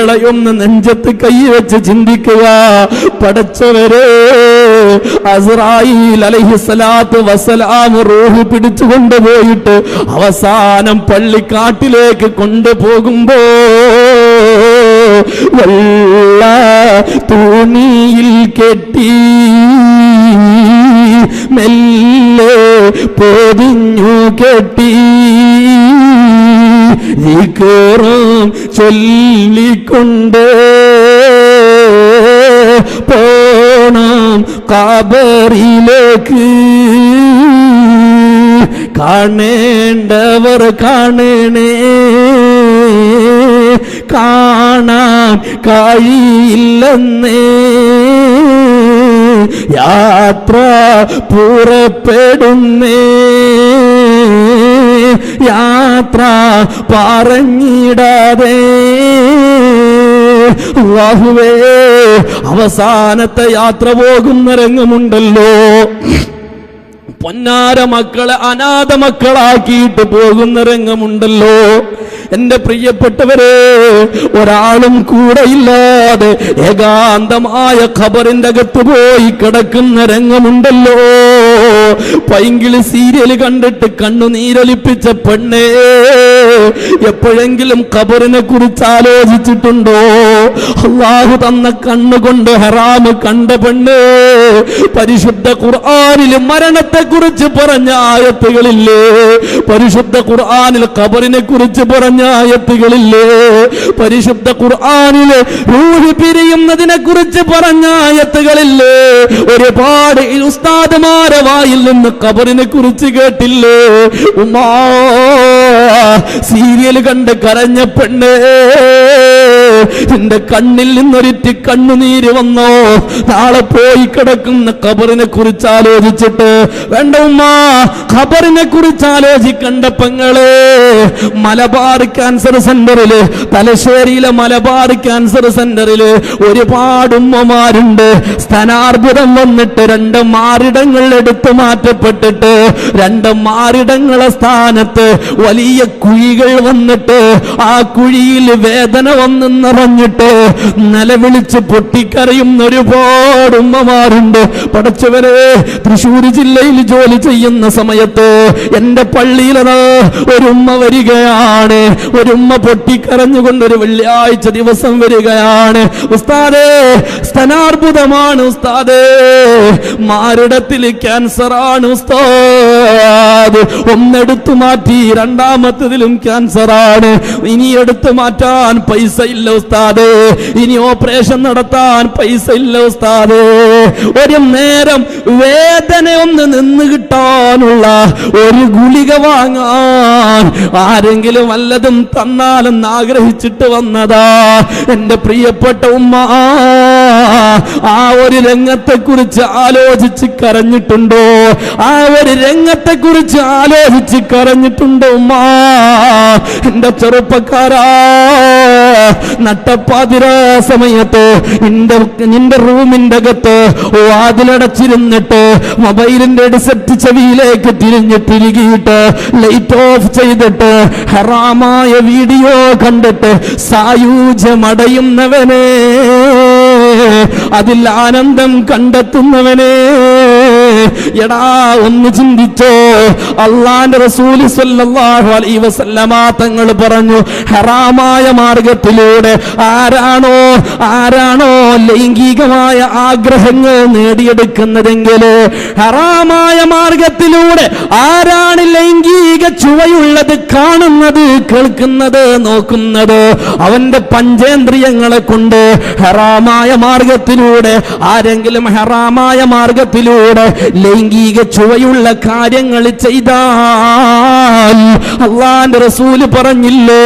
വേളയൊന്ന് നെഞ്ചത്ത് കൈവച്ച് ചിന്തിക്കുക. പടച്ചവരെ റൂഹ് പിടിച്ചു കൊണ്ടുപോയിട്ട് അവസാനം പള്ളിക്കാട്ടിലേക്ക് കൊണ്ടുപോകുമ്പോ വെള്ള തുണിയിൽ കെട്ടി മെല്ലെ പൊതിഞ്ഞു കെട്ടി ിക്കറും ചൊല്ലിക്കൊണ്ട് പോണം കാബറിലേക്ക്. കാണേണ്ടവർ കാണണേ. കാണാൻ കഴിയില്ലെന്നേ. യാത്ര പുറപ്പെടുന്നേ. യാത്ര പറഞ്ഞിടാതെ. അല്ലാഹുവേ അവസാനത്തെ യാത്ര പോകുന്ന രംഗമുണ്ടല്ലോ പൊന്നാര മക്കളെ അനാഥ മക്കളാക്കിയിട്ട് പോകുന്ന രംഗമുണ്ടല്ലോ. എന്റെ പ്രിയപ്പെട്ടവരെ ഒരാളും കൂടെയില്ലാതെ ഏകാന്തമായ ഖബറിന്റെ അകത്ത് പോയി കിടക്കുന്ന രംഗമുണ്ടല്ലോ. പൈങ്കിളി സീരിയൽ കണ്ടിട്ട് കണ്ണുനീരൊലിപ്പിച്ച പെണ്ണേ എപ്പോഴെങ്കിലും ഖബറിനെ കുറിച്ച് ആലോചിച്ചിട്ടുണ്ടോ? അള്ളാഹു തന്ന കണ്ണുകൊണ്ട് ഹറാമ് കണ്ട പെണ്ണേ പരിശുദ്ധ ഖുർആനിൽ മരണത്തെ കുറിച്ച് പറഞ്ഞ ആയത്തുകളില്ലേ? പരിശുദ്ധ ഖുർആാനിൽ ഖബറിനെ കുറിച്ച് പറഞ്ഞ ആയത്തുകളില്ലേ? പരിശുദ്ധ ഖുർആാനിലെ റൂഹ് പിരിയുന്നതിനെ കുറിച്ച് പറഞ്ഞ ആയത്തുകളില്ലേ? ഒരുപാട് ഉസ്താദുമാരെ വായിൽ നിന്ന് ഖബറിനെ കുറിച്ച് കേട്ടില്ലേ? ഉമാ സീരിയൽ കണ്ട് കരഞ്ഞ പെണ്ണ്. എന്റെ കണ്ണിൽ നിന്നൊരിറ്റി കണ്ണുനീര് വന്നോ? നാളെ പോയി കിടക്കുന്ന ഖബറിനെ കുറിച്ച് ആലോചിച്ചിട്ട് വേണ്ട ഉമ്മ ഖബറിനെ കുറിച്ച് ആലോചിക്കണ്ട പെങ്ങളെ. മലബാർ ക്യാൻസർ സെന്ററിൽ തലശ്ശേരിയിലെ മലബാർ ക്യാൻസർ സെന്ററിൽ ഒരുപാട് ഉമ്മമാരുണ്ട്. സ്ഥാനാർബുദം വന്നിട്ട് രണ്ട് മാറിടങ്ങൾ എടുത്തു മാറ്റപ്പെട്ടിട്ട് രണ്ട് മാറിടങ്ങളെ സ്ഥാനത്ത് വലിയ കുഴികൾ വന്നിട്ട് ആ കുഴിയിൽ വേദന വന്ന് നിറഞ്ഞിട്ട് നിലവിളിച്ച് പൊട്ടിക്കറിയുന്ന ഒരുപാട് ഉമ്മമാരുണ്ട്. പടച്ചവരെ തൃശ്ശൂർ ജില്ലയിൽ ജോലി ചെയ്യുന്ന സമയത്ത് എന്റെ പള്ളിയിലത് ഒരുമ്മ വരികയാണ്. ഒരുമ്മ പൊട്ടിക്കറഞ്ഞുകൊണ്ട് ഒരു വെള്ളിയാഴ്ച ദിവസം വരികയാണ്. ഉസ്താദേ സ്തനാർബുദമാണ് ഉസ്താദേ. മാരിടത്തിൽ ക്യാൻസർ ആണ് ഉസ്താദ്. ഒന്നെടുത്തു മാറ്റി രണ്ടാമത്തതിലും ക്യാൻസർ ആണ് ഇനി എടുത്തു മാറ്റാൻ പൈസ ഇല്ല ഉസ്താദ്. ഇനി ഓപ്പറേഷൻ നടത്താൻ പൈസ ഇല്ല ഉസ്താദ്. ഒരു നേരം വേദന ഒന്ന് നിന്ന് കിട്ടാനുള്ള ഒരു ഗുളിക വാങ്ങാൻ ആരെങ്കിലും വല്ലതും തന്നാലെന്ന് ആഗ്രഹിച്ചിട്ട് വന്നതാ. എന്റെ പ്രിയപ്പെട്ട ഉമ്മ ആ ഒരു രംഗത്തെ കുറിച്ച് ആലോചിച്ച് കരഞ്ഞിട്ടുണ്ടോ? ആ ഒരു രംഗത്തെ കുറിച്ച് ആലോചിച്ച് കരഞ്ഞിട്ടുണ്ടോ ഉമ്മ? എന്റെ ചെറുപ്പക്കാരാ നട്ടപ്പാതിരാ സമയത്ത് നിന്റെ നിന്റെ റൂമിന്റെ അകത്ത് വാതിലടച്ചിരുന്നിട്ട് മൊബൈലിന്റെ സെറ്റ് ചെവിയിലേക്ക് തിരിഞ്ഞ് തിരികിയിട്ട് ലൈറ്റ് ഓഫ് ചെയ്തിട്ട് ഹറാമായ വീഡിയോ കണ്ടിട്ട് സായൂജ്യമടയുന്നവനെ അതിൽ ആനന്ദം കണ്ടെത്തുന്നവനെ. എടാ ഒന്ന് ചിന്തിച്ചോ. അള്ളാന്റെ റസൂലി സല്ലല്ലാഹു അലൈഹി വസല്ലമ തങ്ങൾ പറഞ്ഞു ഹറാമായ മാർഗത്തിലൂടെ ആരാണോ ആരാണോ ലൈംഗികമായ ആഗ്രഹങ്ങൾ നേടിയെടുക്കുന്നതെങ്കിൽ ഹറാമായ മാർഗത്തിലൂടെ ആരാണ് ലൈംഗിക ചുവയുള്ളത് കാണുന്നത് കേൾക്കുന്നത് നോക്കുന്നത് അവന്റെ പഞ്ചേന്ദ്രിയങ്ങളെ കൊണ്ട് ഹറാമായ മാർഗത്തിലൂടെ ആരെങ്കിലും ഹറാമായ മാർഗത്തിലൂടെ ലൈംഗിക ചുവയുള്ള കാര്യങ്ങൾ ചെയ്താൽ അള്ളാന്റെ റസൂൽ പറഞ്ഞില്ലേ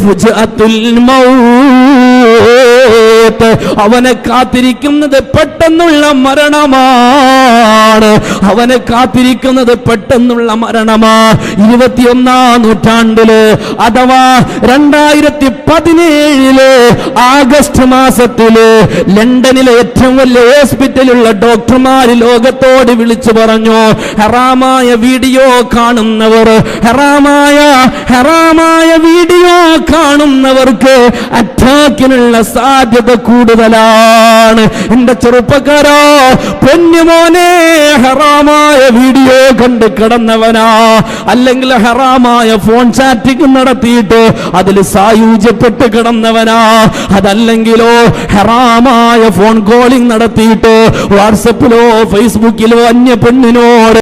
ഫുജഅത്തുൽ മൗത്ത് സമയത്ത് അവനെ കാത്തിരിക്കുന്നത് പെട്ടെന്നുള്ള മരണമാണ്. അവനെ കാത്തിരിക്കുന്നത് പെട്ടെന്നുള്ള മരണമാ. ഇരുപത്തിയൊന്നാം നൂറ്റാണ്ടിൽ അഥവാ രണ്ടായിരത്തി പതിനേഴിൽ ആഗസ്റ്റ് മാസത്തിൽ ലണ്ടനിലെ ഏറ്റവും വലിയ ഹോസ്പിറ്റലുള്ള ഡോക്ടർമാര് ലോകത്തോട് വിളിച്ചു പറഞ്ഞു ഹെറാമായ വീഡിയോ കാണുന്നവർ ഹെറാമായ ഹെറാമായ വീഡിയോ കാണുന്നവർക്ക് അറ്റാക്കിനുള്ള സാധ്യത കൂടുതലാണ്. എന്റെ ചെറുപ്പക്കാരോ പൊന്നുമോനെ ഹറാമായ വീഡിയോ കണ്ട് കിടന്നവനാ. അല്ലെങ്കിൽ ഹറാമായ ഫോൺ ചാറ്റിംഗ് നടത്തിയിട്ട് അതിൽ സായുജ്യപ്പെട്ട് കിടന്നവനാ. അതല്ലെങ്കിലോ ഹറാമായ ഫോൺ കോളിംഗ് നടത്തിയിട്ട് വാട്സപ്പിലോ ഫേസ്ബുക്കിലോ അന്യ പെണ്ണിനോട്